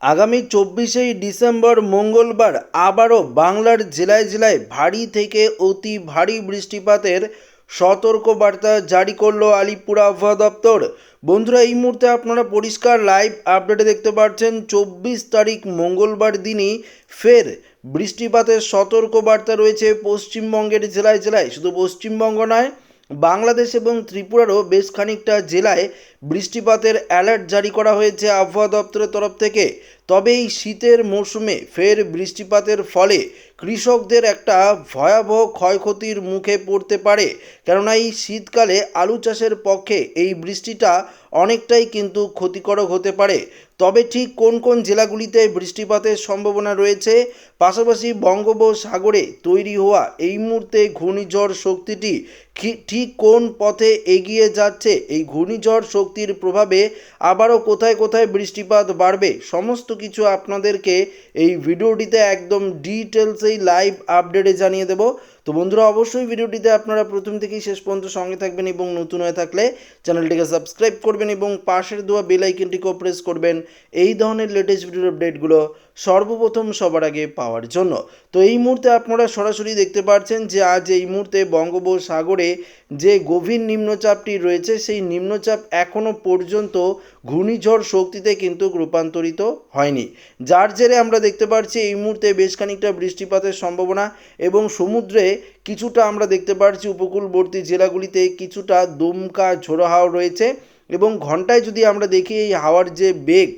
আগামী চব্বিশেই ডিসেম্বর মঙ্গলবার আবারও বাংলার জেলায় জেলায় ভারী থেকে অতি ভারী বৃষ্টিপাতের সতর্কবার্তা জারি করল আলিপুর আবহাওয়া দপ্তর। বন্ধুরা, এই মুহূর্তে আপনারা পরিষ্কার লাইভ আপডেটে দেখতে পাচ্ছেন, চব্বিশ তারিখ মঙ্গলবার দিনই ফের বৃষ্টিপাতের সতর্কবার্তা রয়েছে পশ্চিমবঙ্গের জেলায় জেলায়। শুধু পশ্চিমবঙ্গ নয় বাংলাদেশ এবং ত্রিপুরারও বেশ খানিকটা জেলায় বৃষ্টিপাতের অ্যালার্ট জারি করা হয়েছে আবহাওয়া দপ্তরের তরফ থেকে। তবে এই শীতের মরশুমে ফের বৃষ্টিপাতের ফলে কৃষকদের একটা ভয়াবহ ক্ষয়ক্ষতির মুখে পড়তে পারে। কেননা এই শীতকালে আলু চাষের পক্ষে এই বৃষ্টিটা অনেকটাই কিন্তু ক্ষতিকারক হতে পারে। তবে ঠিক কোন কোন জেলাগুলিতে বৃষ্টিপাতের সম্ভাবনা রয়েছে? পাশাপাশি বঙ্গোপসাগরে তৈরি হওয়া এই মুহূর্তে ঘূর্ণিঝড় শক্তিটি ঠিক কোন পথে এগিয়ে যাচ্ছে? এই ঘূর্ণিঝড় শক্তির প্রভাবে আবারও কোথায় কোথায় বৃষ্টিপাত বাড়বে? সমস্ত কিছু আপনাদেরকে এই ভিডিওটিতে একদম ডিটেলসেই লাইভ আপডেটে জানিয়ে দেব। তো বন্ধুরা, অবশ্যই ভিডিওটিতে আপনারা প্রথম থেকেই শেষ পর্যন্ত সঙ্গে থাকবেন এবং নতুন হয়ে থাকলে চ্যানেলটিকে সাবস্ক্রাইব করবেন এবং পাশের দেওয়া বেল আইকনটিকেও প্রেস করবেন। এই ধরনের লেটেস্ট ভিডিওর আপডেটগুলো সর্বপ্রথম সবার আগে পাওয়ার জন্য। তো এই মুহূর্তে আপনারা সরাসরি দেখতে পাচ্ছেন যে, আজ এই মুহূর্তে বঙ্গোপসাগরে যে গভীর নিম্নচাপটি রয়েছে, সেই নিম্নচাপ এখনও পর্যন্ত ঘূর্ণিঝড় শক্তিতে কিন্তু রূপান্তরিত হয়নি। যার জেরে আমরা দেখতে পাচ্ছি এই মুহূর্তে বেশ খানিকটা বৃষ্টিপাতের সম্ভাবনা এবং সমুদ্রে কিছুটা আমরা দেখতে পাচ্ছি উপকূলবর্তী জেলাগুলিতে কিছুটা দুমকা ঝোড়ো হাওয়া রয়েছে এবং ঘন্টায় যদি আমরা দেখি এই হাওয়ার যে বেগ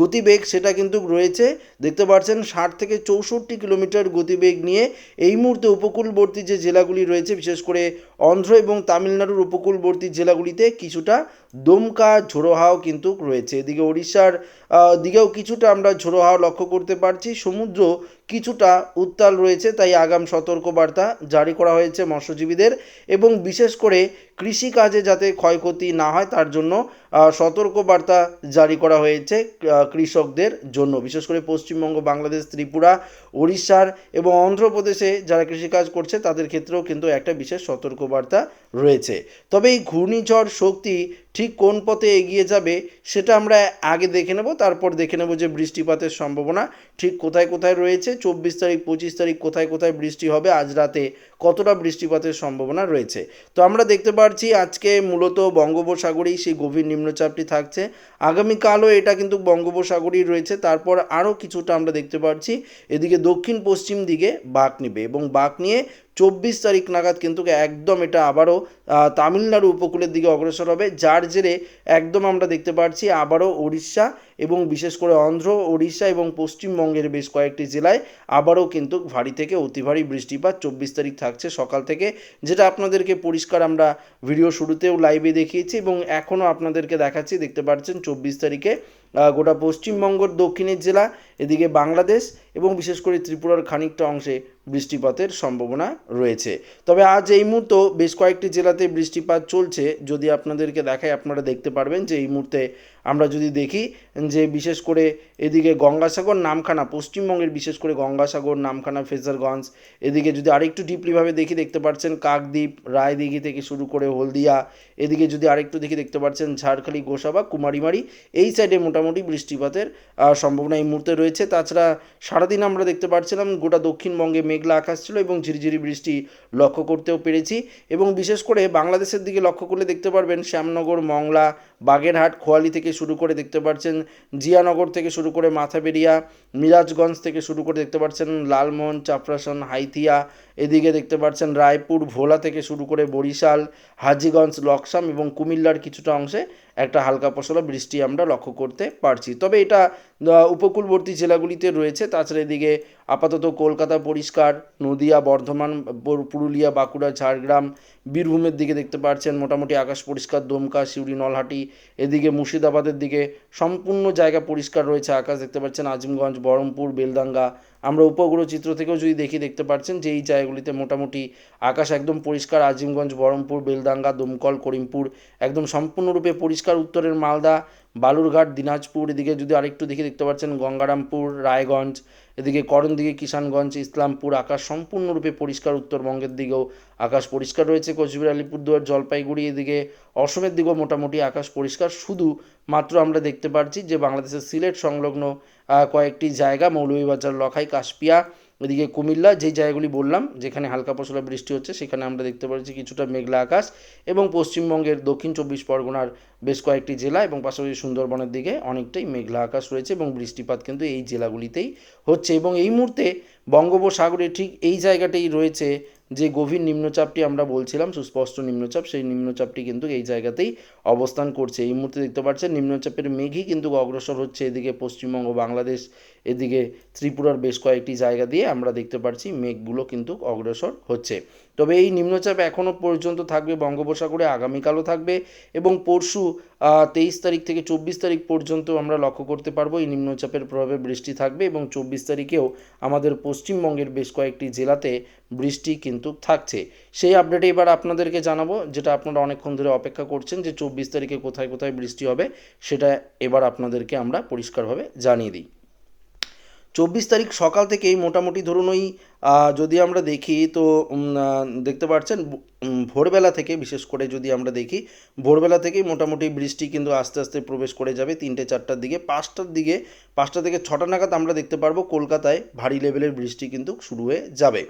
গতিবেগ সেটা কিন্তু রয়েছে। দেখতে পাচ্ছেন, ষাট থেকে চৌষট্টি কিলোমিটার গতিবেগ নিয়ে এই মুহূর্তে উপকূলবর্তী যে জেলাগুলি রয়েছে, বিশেষ করে অন্ধ্র এবং তামিলনাড়ুর উপকূলবর্তী জেলাগুলিতে কিছুটা দমকা ঝোড়ো হাওয়া কিন্তু রয়েছে। এদিকে ওড়িশার দিকেও কিছুটা আমরা ঝোড়ো হাওয়া লক্ষ্য করতে পারছি। সমুদ্র কিছুটা উত্তাল রয়েছে, তাই আগাম সতর্কবার্তা জারি করা হয়েছে মৎস্যজীবীদের এবং বিশেষ করে কৃষিকাজে যাতে ক্ষয়ক্ষতি না হয়, তার জন্য সতর্কবার্তা জারি করা হয়েছে। কৃষকদের জন্য, বিশেষ করে পশ্চিমবঙ্গ, বাংলাদেশ, ত্রিপুরা, ওড়িশার এবং অন্ধ্রপ্রদেশে যারা কৃষিকাজ করছে, তাদের ক্ষেত্রেও কিন্তু একটা বিশেষ সতর্কবার্তা রয়েছে। তবে এই ঘূর্ণিঝড় শক্তি ঠিক কোন পথে এগিয়ে যাবে সেটা আমরা আগে দেখে নেব, তারপর দেখে নেব যে বৃষ্টিপাতের সম্ভাবনা। ঠিক কোথায় কোথায় রয়েছে, চব্বিশ তারিখ, পঁচিশ তারিখ কোথায় কোথায় বৃষ্টি হবে, আজ রাতে কতটা বৃষ্টিপাতের সম্ভাবনা রয়েছে। তো আমরা দেখতে পাচ্ছি আজকে মূলত বঙ্গোপসাগরেই সেই গভীর নিম্নচাপটি থাকছে। আগামীকালও এটা কিন্তু বঙ্গোপসাগরেই রয়েছে, তারপর আরও কিছুটা আমরা দেখতে পাচ্ছি এদিকে দক্ষিণ পশ্চিম দিকে বাঁক নেবে এবং বাঁক নিয়ে চব্বিশ তারিখ নাগাদ কিন্তু একদম এটা আবারও তামিলনাড়ু উপকূলের দিকে অগ্রসর হবে, যার জেরে একদম আমরা দেখতে পাচ্ছি আবারও উড়িষ্যা এবং বিশেষ করে অন্ধ্র ওড়িশা এবং পশ্চিমবঙ্গের বেশ কয়েকটি জেলায় আবারও কিন্তু ভারী থেকে অতি ভারী বৃষ্টিপাত চব্বিশ তারিখ থাকছে সকাল থেকে, যেটা আপনাদেরকে পরিষ্কার আমরা ভিডিও শুরুতেও লাইভে দেখিয়েছি এবং এখনও আপনাদেরকে দেখাচ্ছি, দেখতে পাচ্ছেন চব্বিশ তারিখে গোটা পশ্চিমবঙ্গর দক্ষিণের জেলা, এদিকে বাংলাদেশ এবং বিশেষ করে ত্রিপুরার খানিকটা অংশে বৃষ্টিপাতের সম্ভাবনা রয়েছে। তবে আজ এই মুহূর্তে বেশ কয়েকটি জেলাতে বৃষ্টিপাত চলছে। যদি আপনাদেরকে দেখায় আপনারা দেখতে পারবেন যে এই মুহূর্তে আমরা যদি দেখি যে বিশেষ করে এদিকে গঙ্গাসাগর, নামখানা, পশ্চিমবঙ্গের বিশেষ করে গঙ্গাসাগর, নামখানা, ফেজারগঞ্জ, এদিকে যদি আরেকটু ডিপলিভাবে দেখি দেখতে পাচ্ছেন কাকদ্বীপ, রায়দিঘি থেকে শুরু করে হলদিয়া, এদিকে যদি আরেকটু দেখি দেখতে পাচ্ছেন ঝাড়খালি, গোসাবা, কুমারিমারি, এই সাইডে মোটামুটি বৃষ্টিপাতের সম্ভাবনা এই মুহূর্তে রয়েছে। তাছাড়া সারাদিন আমরা দেখতে পাচ্ছিলাম গোটা দক্ষিণবঙ্গে মেঘলা আকাশ ছিল এবং ঝিরিঝিরি বৃষ্টি লক্ষ্য করতেও পেরেছি এবং বিশেষ করে বাংলাদেশের দিকে লক্ষ্য করলে দেখতে পারবেন শ্যামনগর, মংলা, বাগেরহাট, খোয়ালি থেকে শুরু করে দেখতে পাচ্ছেন জিয়ানগর থেকে শুরু করে মাথাবেরিয়া মিরাজগঞ্জ থেকে শুরু করে দেখতে পাচ্ছেন লালমোহন, চাপরাসন, হাইথিয়া, এদিকে দেখতে পাচ্ছেন রায়পুর, ভোলা থেকে শুরু করে বরিশাল, হাজিগঞ্জ, লকসাম এবং কুমিল্লার কিছুটা অংশে একটা হালকা পশলা বৃষ্টি আমরা লক্ষ্য করতে পারছি। তবে এটা উপকূলবর্তী জেলাগুলিতে রয়েছে। তাছাড়া এদিকে আপাতত কলকাতা পরিষ্কার, নদিয়া, বর্ধমান পুরুলিয়া, বাঁকুড়া, ঝাড়গ্রাম, বীরভূমের দিকে দেখতে পাচ্ছেন মোটামুটি আকাশ পরিষ্কার, দমকা, সিউড়ি, নলহাটি, এদিকে মুর্শিদাবাদের দিকে সম্পূর্ণ জায়গা পরিষ্কার রয়েছে আকাশ। দেখতে পাচ্ছেন আজিমগঞ্জ বহরমপুর বেলদাঙ্গা আমরা উপগ্রহ চিত্র থেকেও যদি দেখি, দেখতে পাচ্ছেন যে এই জায়গাগুলিতে মোটামুটি আকাশ একদম পরিষ্কার। আজিমগঞ্জ, বহরমপুর বেলদাঙ্গা দমকল, করিমপুর একদম সম্পূর্ণরূপে পরিষ্কার। উত্তরের মালদা, বালুরঘাট, দিনাজপুর, এদিকে যদি আরেকটু দেখে, দেখতে পাচ্ছেন গঙ্গারামপুর, রায়গঞ্জ, এদিকে করণদিঘি কিষানগঞ্জ, ইসলামপুর, আকাশ সম্পূর্ণরূপে পরিষ্কার। উত্তরবঙ্গের দিকেও আকাশ পরিষ্কার রয়েছে। কোচবিহার, আলিপুরদুয়ার, জলপাইগুড়ি, এদিকে অসমের দিকেও মোটামুটি আকাশ পরিষ্কার। শুধু মাত্র আমরা দেখতে পাচ্ছি যে বাংলাদেশের সিলেট সংলগ্ন কয়েকটি জায়গা, মৌলভীবাজার, লখাই কাশপিয়া, এদিকে কুমিল্লা, যেই জায়গাগুলি বললাম, যেখানে হালকা পশলা বৃষ্টি হচ্ছে, সেখানে আমরা দেখতে পাচ্ছি কিছুটা মেঘলা আকাশ এবং পশ্চিমবঙ্গের দক্ষিণ চব্বিশ পরগনার বেশ কয়েকটি জেলা এবং পাশাপাশি সুন্দরবনের দিকে অনেকটাই মেঘলা আকাশ রয়েছে এবং বৃষ্টিপাত কিন্তু এই জেলাগুলিতেই হচ্ছে এবং এই মুহূর্তে বঙ্গোপসাগরে ঠিক এই জায়গাটাই রয়েছে যে গভীর নিম্নচাপটি আমরা বলছিলাম, সুস্পষ্ট নিম্নচাপ, সেই নিম্নচাপটি কিন্তু এই জায়গাতেই অবস্থান করছে। এই মুহূর্তে দেখতে পাচ্ছেন, নিম্নচাপের মেঘই কিন্তু অগ্রসর হচ্ছে এদিকে পশ্চিমবঙ্গ, বাংলাদেশ, এদিকে ত্রিপুরার বেশ কয়েকটি জায়গা দিয়ে আমরা দেখতে পাচ্ছি মেঘগুলো কিন্তু অগ্রসর হচ্ছে। তবে এই নিম্নচাপ এখনও পর্যন্ত থাকবে, বঙ্গোপসাগরে আগামীকালও থাকবে এবং পরশু তেইশ তারিখ থেকে চব্বিশ তারিখ পর্যন্ত আমরা লক্ষ্য করতে পারব এই নিম্নচাপের প্রভাবে বৃষ্টি থাকবে এবং চব্বিশ তারিখেও আমাদের পশ্চিমবঙ্গের বেশ কয়েকটি জেলাতে বৃষ্টি কিন্তু থাকছে। সেই আপডেটে এবার আপনাদেরকে জানাব, যেটা আপনারা অনেকক্ষণ ধরে অপেক্ষা করছেন যে চব্বিশ তারিখে কোথায় কোথায় বৃষ্টি হবে, সেটা এবার আপনাদেরকে আমরা পরিষ্কারভাবে জানিয়ে দিই। চব্বিশ তারিখ সকাল থেকেই মোটামুটি ধরুন ওই যদি আমরা দেখি তো দেখতে পাচ্ছেন ভোরবেলা থেকে বিশেষ করে যদি আমরা দেখি, ভোরবেলা থেকেই মোটামুটি বৃষ্টি কিন্তু আস্তে আস্তে প্রবেশ করে যাবে তিনটে চারটার দিকে। পাঁচটার দিকে, পাঁচটা থেকে ছটা নাগাদ আমরা দেখতে পারব কলকাতায় ভারী লেভেলের বৃষ্টি কিন্তু শুরু হয়ে যাবে।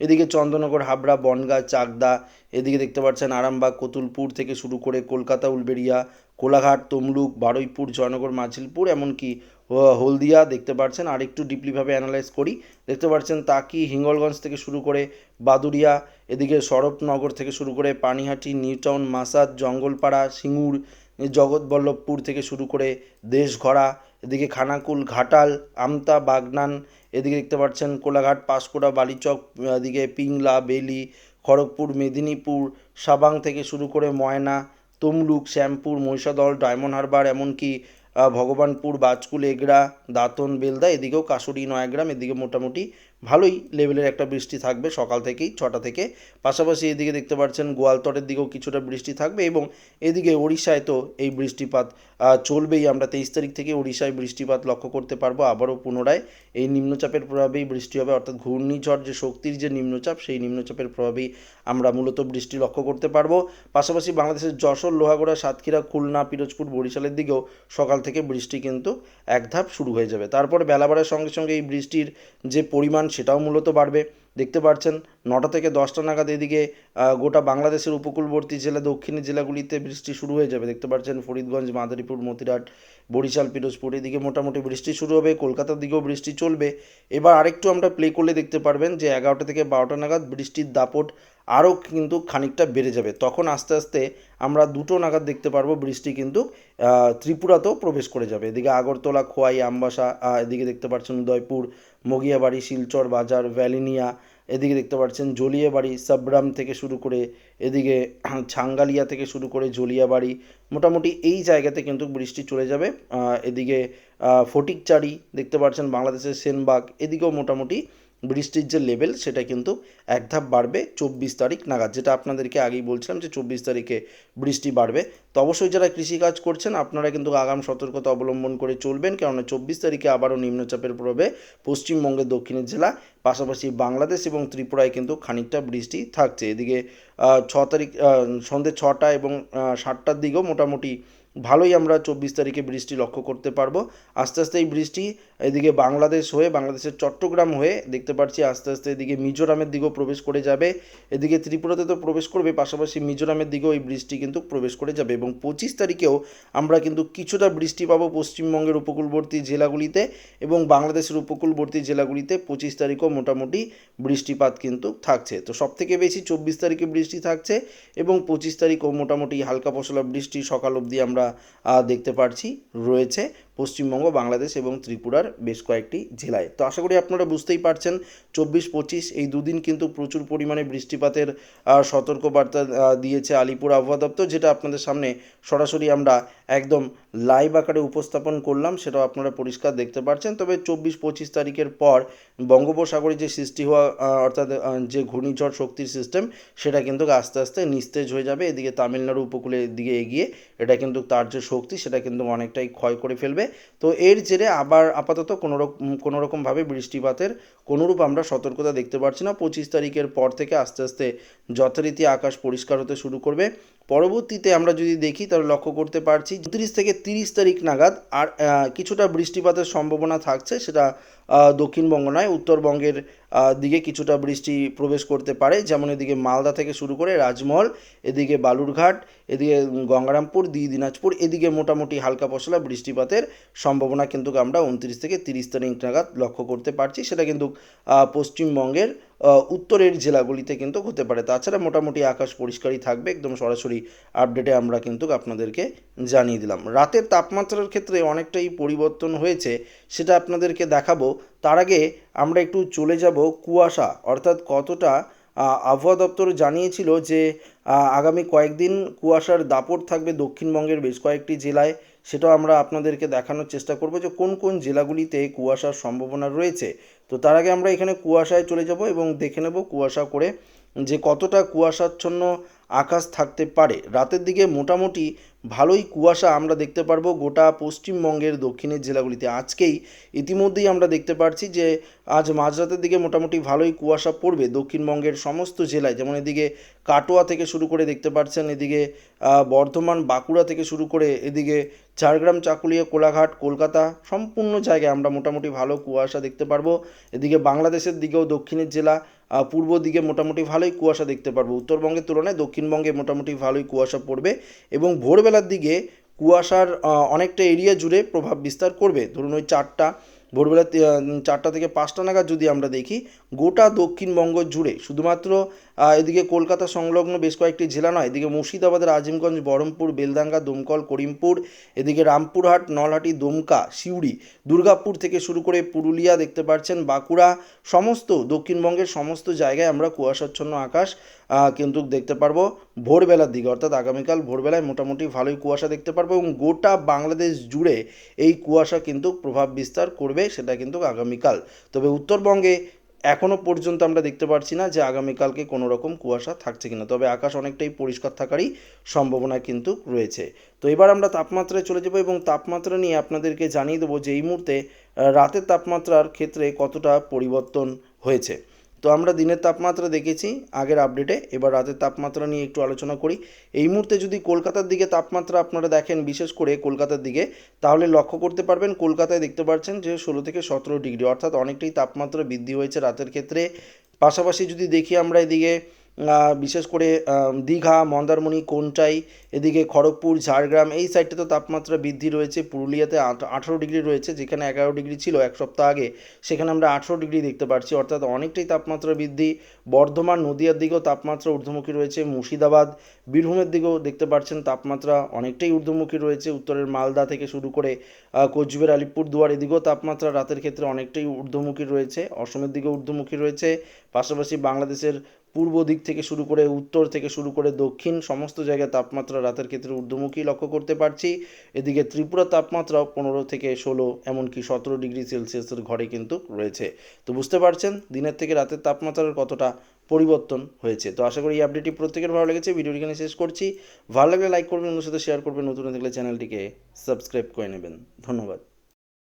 এদিকে চন্দননগর, হাবড়া, বনগাঁ, চাকদা, এদিকে দেখতে পাচ্ছেন আরামবাগ, কতুলপুর থেকে শুরু করে কলকাতা, উলবেড়িয়া, কোলাঘাট, তমলুক, বারুইপুর, জয়নগর, মাঝিলপুর, এমনকি হলদিয়া দেখতে পাচ্ছেন আর একটু ডিপলিভাবে অ্যানালাইজ করি। দেখতে পাচ্ছেন তাকি, হিঙ্গলগঞ্জ থেকে শুরু করে বাদুরিয়া এদিকে সরবনগর থেকে শুরু করে পানিহাটি, নিউটাউন, মাসাদ, জঙ্গলপাড়া, সিঙ্গুর, জগৎবল্লভপুর থেকে শুরু করে দেশঘরা, এদিকে খানাকুল, ঘাটাল, আমতা, বাগনান, এদিকে দেখতে পাচ্ছেন কোলাঘাট, পাঁশকুড়া, বালিচক, এদিকে পিংলা, বেলি, খড়গপুর, মেদিনীপুর, সাবাং থেকে শুরু করে ময়না, তমলুক, শ্যামপুর, মহিষাদল, ডায়মন্ড হারবার, এমনকি ভগবানপুর বাজকুল এগড়া দাঁতন বেলদা এদিকেও কাশুরি নয়াগ্রাম এদিকে মোটামুটি ভালোই লেভেলের একটা বৃষ্টি থাকবে সকাল থেকেই, ছটা থেকে। পাশাপাশি এদিকে দেখতে পাচ্ছেন গোয়ালতরের দিকেও কিছুটা বৃষ্টি থাকবে এবং এদিকে ওড়িশায় তো এই বৃষ্টিপাত চলবেই। আমরা তেইশ তারিখ থেকে ওড়িশায় বৃষ্টিপাত লক্ষ্য করতে পারব। আবারও পুনরায় এই নিম্নচাপের প্রভাবেই বৃষ্টি হবে, অর্থাৎ ঘূর্ণিঝড় যে শক্তির যে নিম্নচাপ, সেই নিম্নচাপের প্রভাবেই আমরা মূলত বৃষ্টি লক্ষ্য করতে পারব। পাশাপাশি বাংলাদেশের যশোর, লোহাগড়া, সাতক্ষীরা, খুলনা, পিরোজপুর, বরিশালের দিকেও সকাল থেকে বৃষ্টি কিন্তু এক ধাপ শুরু হয়ে যাবে। তারপর বেলা বাড়ার সঙ্গে সঙ্গে এই বৃষ্টির যে পরিমাণ, সেটাও মূলত বাড়বে। দেখতে পাচ্ছেন নটা থেকে দশটা নাগাদ এদিকে গোটা বাংলাদেশের উপকূলবর্তী জেলা, দক্ষিণের জেলাগুলিতে বৃষ্টি শুরু হয়ে যাবে। দেখতে পাচ্ছেন ফরিদগঞ্জ, মাদারীপুর মতিরাট বরিশাল, পিরোজপুর, এদিকে মোটামুটি বৃষ্টি শুরু হবে, কলকাতার দিকেও বৃষ্টি চলবে। এবার আরেকটু আমরা প্লে করলে দেখতে পারবেন যে এগারোটা থেকে বারোটা নাগাদ বৃষ্টির দাপট আরও কিন্তু খানিকটা বেড়ে যাবে। তখন আস্তে আস্তে আমরা দুটো নাগাদ দেখতে পারব, বৃষ্টি কিন্তু ত্রিপুরাতেও প্রবেশ করে যাবে। এদিকে আগরতলা, খোয়াই, আমবাসা এদিকে দেখতে পাচ্ছেন উদয়পুর মগিয়াবাড়ি, শিলচর বাজার, ভ্যালিনিয়া, এদিকে দেখতে পাচ্ছেন জলিয়াবাড়ি, সাবরাম থেকে শুরু করে এদিকে ছাঙ্গালিয়া থেকে শুরু করে জলিয়াবাড়ি, মোটামুটি এই জায়গাতে কিন্তু বৃষ্টি চলে যাবে। এদিকে ফটিকচারি দেখতে পাচ্ছেন বাংলাদেশের সেনবাগ, এদিকেও মোটামুটি বৃষ্টির যে লেভেল সেটা কিন্তু এক ধাপ বাড়বে চব্বিশ তারিখ নাগাদ। যেটা আপনাদেরকে আগেই বলছিলাম যে চব্বিশ তারিখে বৃষ্টি বাড়বে। তো অবশ্যই যারা কৃষিকাজ করছেন, আপনারা কিন্তু আগাম সতর্কতা অবলম্বন করে চলবেন। কেননা চব্বিশ তারিখে আবারও নিম্নচাপের প্রভাবে পশ্চিমবঙ্গের দক্ষিণের জেলা, পাশাপাশি বাংলাদেশ এবং ত্রিপুরায় কিন্তু খানিকটা বৃষ্টি থাকছে। এদিকে ছ তারিখ সন্ধ্যে ছটা এবং সাতটার দিকেও মোটামুটি ভালোই আমরা চব্বিশ তারিখে বৃষ্টি লক্ষ্য করতে পারব। আস্তে আস্তে এই বৃষ্টি এদিকে বাংলাদেশ হয়ে, বাংলাদেশের চট্টগ্রাম হয়ে দেখতে পাচ্ছি আস্তে আস্তে এদিকে মিজোরামের দিকেও প্রবেশ করে যাবে। এদিকে ত্রিপুরাতে তো প্রবেশ করবে, পাশাপাশি মিজোরামের দিকেও এই বৃষ্টি কিন্তু প্রবেশ করে যাবে এবং পঁচিশ তারিখেও আমরা কিন্তু কিছুটা বৃষ্টি পাবো পশ্চিমবঙ্গের উপকূলবর্তী জেলাগুলিতে এবং বাংলাদেশের উপকূলবর্তী জেলাগুলিতে পঁচিশ তারিখও মোটামুটি বৃষ্টিপাত কিন্তু থাকছে। তো সব থেকে বেশি চব্বিশ তারিখে বৃষ্টি থাকছে এবং পঁচিশ তারিখও মোটামুটি হালকা পশলা বৃষ্টি সকাল অবধি আমরা দেখতে পাচ্ছি রয়েছে। পশ্চিমবঙ্গ, বাংলাদেশ এবং ত্রিপুরার বেশ কয়েকটি জেলায়। তো আশা করি আপনারা বুঝতেই পারছেন, চব্বিশ, পঁচিশ, এই দুদিন কিন্তু প্রচুর পরিমাণে বৃষ্টিপাতের সতর্কবার্তা দিয়েছে আলিপুর আবহাওয়া দপ্তর, যেটা আপনাদের সামনে সরাসরি আমরা একদম লাইভ আকারে উপস্থাপন করলাম, সেটাও আপনারা পরিষ্কার দেখতে পাচ্ছেন তবে চব্বিশ পঁচিশ তারিখের পর বঙ্গোপসাগরে যে সৃষ্টি হওয়া অর্থাৎ যে ঘূর্ণিঝড় শক্তির সিস্টেম সেটা কিন্তু আস্তে আস্তে নিস্তেজ হয়ে যাবে। এদিকে তামিলনাড়ু উপকূলের দিকে এগিয়ে এটা কিন্তু তার যে শক্তি, সেটা কিন্তু অনেকটাই ক্ষয় করে ফেলবে। তো এর জেরে আবার আপাতত কোনো রকম কোনো রকমভাবে বৃষ্টিপাতের কোনোরূপ আমরা সতর্কতা দেখতে পাচ্ছি না। পঁচিশ তারিখের পর থেকে আস্তে আস্তে যথারীতি আকাশ পরিষ্কার হতে শুরু করবে। পরবর্তীতে আমরা যদি দেখি, তাহলে লক্ষ্য করতে পারছি উনত্রিশ থেকে তিরিশ তারিখ নাগাদ আর কিছুটা বৃষ্টিপাতের সম্ভাবনা থাকছে সেটা দক্ষিণবঙ্গ নয় উত্তরবঙ্গের দিকে কিছুটা বৃষ্টি প্রবেশ করতে পারে। যেমন এদিকে মালদা থেকে শুরু করে রাজমহল, এদিকে বালুরঘাট, এদিকে গঙ্গারামপুর, দি দিনাজপুর, এদিকে মোটামুটি হালকা পশলা বৃষ্টিপাতের সম্ভাবনা কিন্তু আমরা উনত্রিশ থেকে তিরিশ তারিখ নাগাদ লক্ষ্য করতে পারছি। সেটা কিন্তু পশ্চিমবঙ্গের উত্তরের জেলাগুলিতে কিন্তু হতে পারে। তাছাড়া মোটামুটি আকাশ পরিষ্কারই থাকবে। একদম সরাসরি আপডেটে আমরা কিন্তু আপনাদেরকে জানিয়ে দিলাম। রাতের তাপমাত্রার ক্ষেত্রে অনেকটাই পরিবর্তন হয়েছে। সেটা আপনাদেরকে দেখাবো। তার আগে আমরা একটু চলে যাব কুয়াশা, অর্থাৎ কতটা আবহাওয়া দপ্তর জানিয়েছিল যে আগামী কয়েকদিন কুয়াশার দাপট থাকবে দক্ষিণবঙ্গের বেশ কয়েকটি জেলায়। সেটাও আমরা আপনাদেরকে দেখানোর চেষ্টা করব যে কোন কোন জেলাগুলিতে কুয়াশার সম্ভাবনা রয়েছে। তো তার আগে আমরা এখানে কুয়াশায় চলে যাব এবং দেখে নেব কুয়াশা করে যে কতটা কুয়াশাচ্ছন্ন আকাশ থাকতে পারে। রাতের দিকে মোটামুটি ভালোই কুয়াশা আমরা দেখতে পারব গোটা পশ্চিমবঙ্গের দক্ষিণের জেলাগুলিতে। আজকেই ইতিমধ্যেই আমরা দেখতে পাচ্ছি যে, আজ মাঝরাতের দিকে মোটামুটি ভালোই কুয়াশা পড়বে দক্ষিণবঙ্গের সমস্ত জেলায়। যেমন এদিকে কাটোয়া থেকে শুরু করে দেখতে পাচ্ছেন এদিকে বর্ধমান, বাঁকুড়া থেকে শুরু করে এদিকে ঝাড়গ্রাম, চাকুলিয়া, কোলাঘাট, কলকাতা সম্পূর্ণ জায়গায় আমরা মোটামুটি ভালো কুয়াশা দেখতে পারব। এদিকে বাংলাদেশের দিকেও দক্ষিণের জেলা পূর্ব দিকে মোটামুটি ভালোই কুয়াশা দেখতে পারব। উত্তরবঙ্গের তুলনায় দক্ষিণবঙ্গে মোটামুটি ভালোই কুয়াশা পড়বে এবং ভোরবেলার দিকে কুয়াশার অনেকটা এরিয়া জুড়ে প্রভাব বিস্তার করবে। ধরুন ওই চারটা, ভোরবেলা চারটা থেকে পাঁচটা নাগাদ যদি আমরা দেখি, গোটা দক্ষিণবঙ্গ জুড়ে শুধুমাত্র এদিকে কলকাতা সংলগ্ন বেশ কয়েকটি জেলা নয়, এদিকে মুর্শিদাবাদের আজিমগঞ্জ, বহরমপুর বেলদাঙ্গা দমকল, করিমপুর, এদিকে রামপুরহাট, নলহাটি, দুমকা, সিউড়ি, দুর্গাপুর থেকে শুরু করে পুরুলিয়া দেখতে পাচ্ছেন, বাঁকুড়া, সমস্ত দক্ষিণবঙ্গের সমস্ত জায়গায় আমরা কুয়াশাচ্ছন্ন আকাশ কিন্তু দেখতে পারব ভোরবেলার দিকে। অর্থাৎ আগামীকাল ভোরবেলায় মোটামুটি ভালোই কুয়াশা দেখতে পারব এবং গোটা বাংলাদেশ জুড়ে এই কুয়াশা কিন্তু প্রভাব বিস্তার করবে, সেটা কিন্তু আগামীকাল। তবে উত্তরবঙ্গে এখনও পর্যন্ত আমরা দেখতে পাচ্ছি না যে আগামীকালকে কোনো রকম কুয়াশা থাকছে কিনা। তবে আকাশ অনেকটাই পরিষ্কার থাকারই সম্ভাবনা কিন্তু রয়েছে। তো এবার আমরা তাপমাত্রায় চলে যাব এবং তাপমাত্রা নিয়ে আপনাদেরকে জানিয়ে দেবো যে এই মুহূর্তে রাতের তাপমাত্রার ক্ষেত্রে কতটা পরিবর্তন হয়েছে। তো আমরা দিনের তাপমাত্রা দেখেছি, আগের আপডেটে এবার রাতের তাপমাত্রা নিয়ে একটু আলোচনা করি। এই মুহূর্তে যদি কলকাতার দিকে তাপমাত্রা আপনারা দেখেন, বিশেষ করে কলকাতার দিকে, তাহলে লক্ষ্য করতে পারবেন, কলকাতায় দেখতে পাচ্ছেন যে ষোলো থেকে সতেরো ডিগ্রি, অর্থাৎ অনেকটাই তাপমাত্রা বৃদ্ধি হয়েছে রাতের ক্ষেত্রে। পাশাপাশি যদি দেখি আমরা এদিকে বিশেষ করে দীঘা, মন্দারমণি, কোনটাই, এদিকে খড়গপুর, ঝাড়গ্রাম, এই সাইডটা তো তাপমাত্রা বৃদ্ধি রয়েছে। পুরুলিয়াতে আঠারো ডিগ্রি রয়েছে, যেখানে এগারো ডিগ্রি ছিল এক সপ্তাহ আগে। সেখানে আমরা আঠারো ডিগ্রি দেখতে পাচ্ছি অর্থাৎ অনেকটাই তাপমাত্রা বৃদ্ধি। বর্ধমান, নদিয়ার দিকেও তাপমাত্রা ঊর্ধ্বমুখী রয়েছে। মুর্শিদাবাদ, বীরভূমের দিকেও দেখতে পাচ্ছেন তাপমাত্রা অনেকটাই ঊর্ধ্বমুখী রয়েছে। উত্তরের মালদা থেকে শুরু করে কোচবিহার, আলিপুরদুয়ার, এদিকেও তাপমাত্রা রাতের ক্ষেত্রে অনেকটাই ঊর্ধ্বমুখী রয়েছে। অসমের দিকে ঊর্ধ্বমুখী রয়েছে। পাশাপাশি বাংলাদেশের পূর্ব দিক থেকে শুরু করে উত্তর থেকে শুরু করে দক্ষিণ সমস্ত জায়গায় তাপমাত্রা রাতের ক্ষেত্রে ঊর্ধ্বমুখী লক্ষ্য করতে পারছি। এদিকে ত্রিপুরা তাপমাত্রাও পনেরো থেকে ষোলো, এমনকি সতেরো ডিগ্রি সেলসিয়াসের ঘরে কিন্তু রয়েছে। তো বুঝতে পারছেন, দিনের থেকে রাতের তাপমাত্রার কতটা পরিবর্তন হয়েছে। তো আশা করি এই আপডেটটি প্রত্যেকের ভালো লেগেছে। ভিডিওটি এখানে শেষ করছি। ভালো লাগলে লাইক করবেন, অন্যের সাথে শেয়ার করবেন। নতুন দেখলে চ্যানেলটিকে সাবস্ক্রাইব করে নেবেন। ধন্যবাদ।